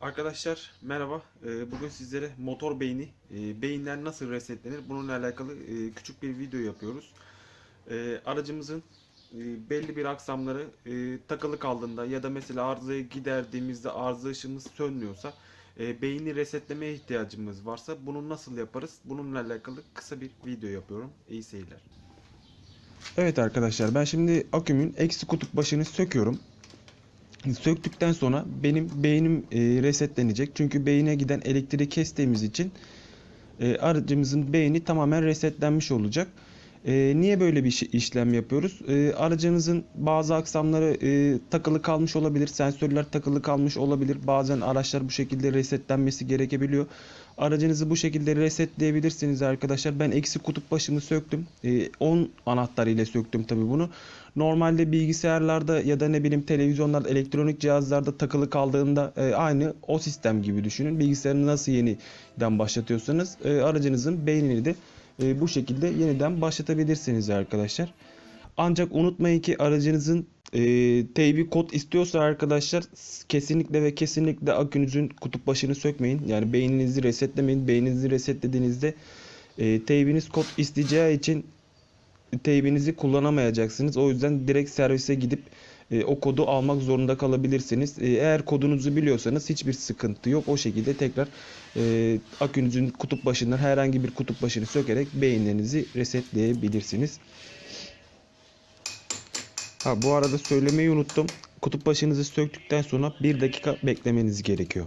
Arkadaşlar merhaba. Ee, Bugün sizlere motor beyni, e, beyinler nasıl resetlenir bununla alakalı e, küçük bir video yapıyoruz. Ee, Aracımızın e, belli bir aksamları takılı kaldığında ya da mesela arızayı giderdiğimizde arıza ışığımız sönmüyorsa beyni resetlemeye ihtiyacımız varsa bunu nasıl yaparız? Bununla alakalı kısa bir video yapıyorum. İyi seyirler. Evet arkadaşlar ben şimdi akümün eksi kutup başını söküyorum. Söktükten sonra benim beynim e, resetlenecek. Çünkü beyine giden elektriği kestiğimiz için e, aracımızın beyni tamamen resetlenmiş olacak. E, niye böyle bir işi- işlem yapıyoruz? E, aracınızın bazı aksamları e, takılı kalmış olabilir. Sensörler takılı kalmış olabilir. Bazen araçlar bu şekilde resetlenmesi gerekebiliyor. Aracınızı bu şekilde resetleyebilirsiniz arkadaşlar. Ben eksi kutup başını söktüm. E, 10 anahtar ile söktüm tabi bunu. Normalde bilgisayarlarda ya da ne bileyim televizyonlarda, elektronik cihazlarda takılı kaldığında e, aynı o sistem gibi düşünün. Bilgisayarını nasıl yeniden başlatıyorsanız e, aracınızın beynini de e, bu şekilde yeniden başlatabilirsiniz arkadaşlar. Ancak unutmayın ki aracınızın e, teybi kod istiyorsa arkadaşlar kesinlikle ve kesinlikle akünüzün kutup başını sökmeyin. Yani beyninizi resetlemeyin. Beyninizi resetlediğinizde e, teybiniz kod isteyeceği için teybinizi kullanamayacaksınız. O yüzden direkt servise gidip e, o kodu almak zorunda kalabilirsiniz. E, eğer kodunuzu biliyorsanız hiçbir sıkıntı yok. O şekilde tekrar e, akünüzün kutup başından herhangi bir kutup başını sökerek beyinlerinizi resetleyebilirsiniz. Ha bu arada söylemeyi unuttum. Kutup başınızı söktükten sonra bir dakika beklemeniz gerekiyor.